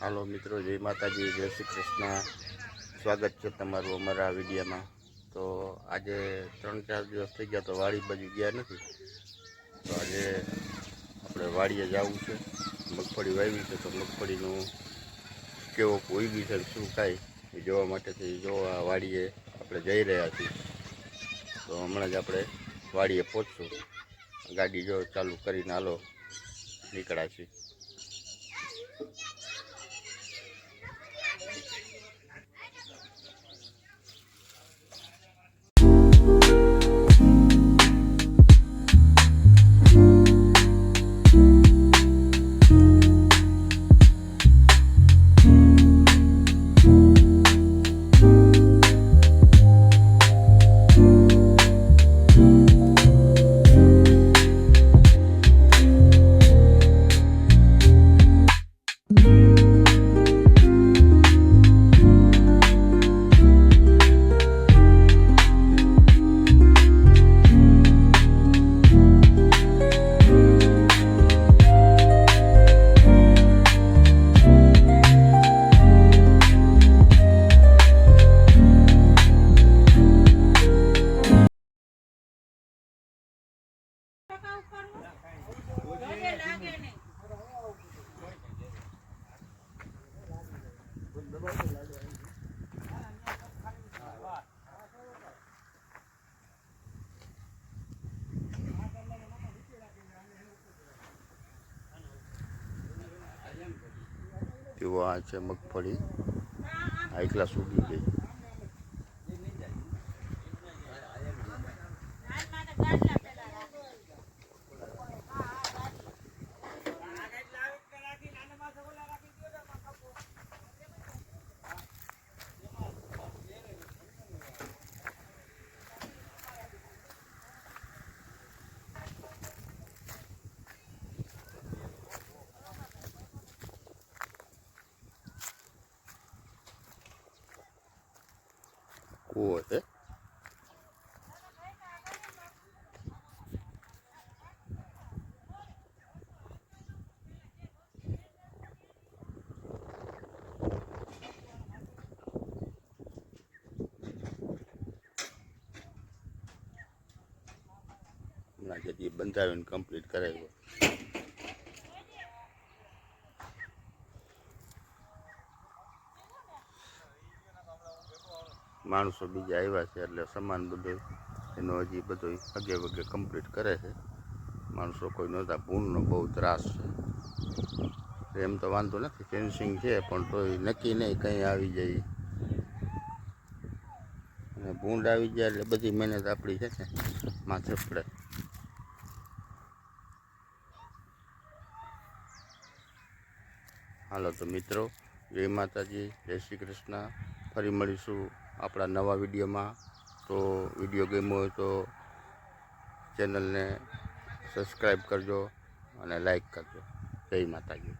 હાલો મિત્રો, જય માતાજી, જય શ્રી કૃષ્ણ. સ્વાગત છે તમારું અમારા વિડીયામાં. તો આજે ત્રણ ચાર દિવસ થઈ ગયા તો વાડી બાજુ ગયા નથી. તો આજે આપણે વાડીએ જવું છે. મગફળી વાવી છે તો મગફળીનું કેવો કોઈ બી છે શું કાંઈ એ જોવા માટેથી જોવા વાડીએ આપણે જઈ રહ્યા છીએ. તો હમણાં જ આપણે વાડીએ પહોંચશું. ગાડી જો ચાલુ કરીને હાલો નીકળ્યા છીએ. તેઓ આ છે મગફળી. આ એકલા સૂકી ગઈ. કૂવો છે હમણાં જતી બંધાવીને કમ્પ્લીટ કરાવ્યો માણસો બીજા આવ્યા છે એટલે સમાન બધું એનો હજી બધો અગે વગે કમ્પ્લીટ કરે છે. માણસો કોઈ નહોતા, ભૂલનો બહુ ત્રાસ છે. એમ તો વાંધો નથી ફેન્સિંગ છે પણ તોય નક્કી નહીં કંઈ આવી જાય. અને ભૂંડ આવી જાય એટલે બધી મહેનત આપણી છે ને માથે પડે હાલો તો મિત્રો, જય માતાજી, જય શ્રી કૃષ્ણ. ફરી મળીશું. આપણા નવા વિડીયોમાં. તો વીડિયો ગમ્યો હોય તો ચેનલને સબસ્ક્રાઈબ કરજો અને લાઈક કરજો. જય માતાજી.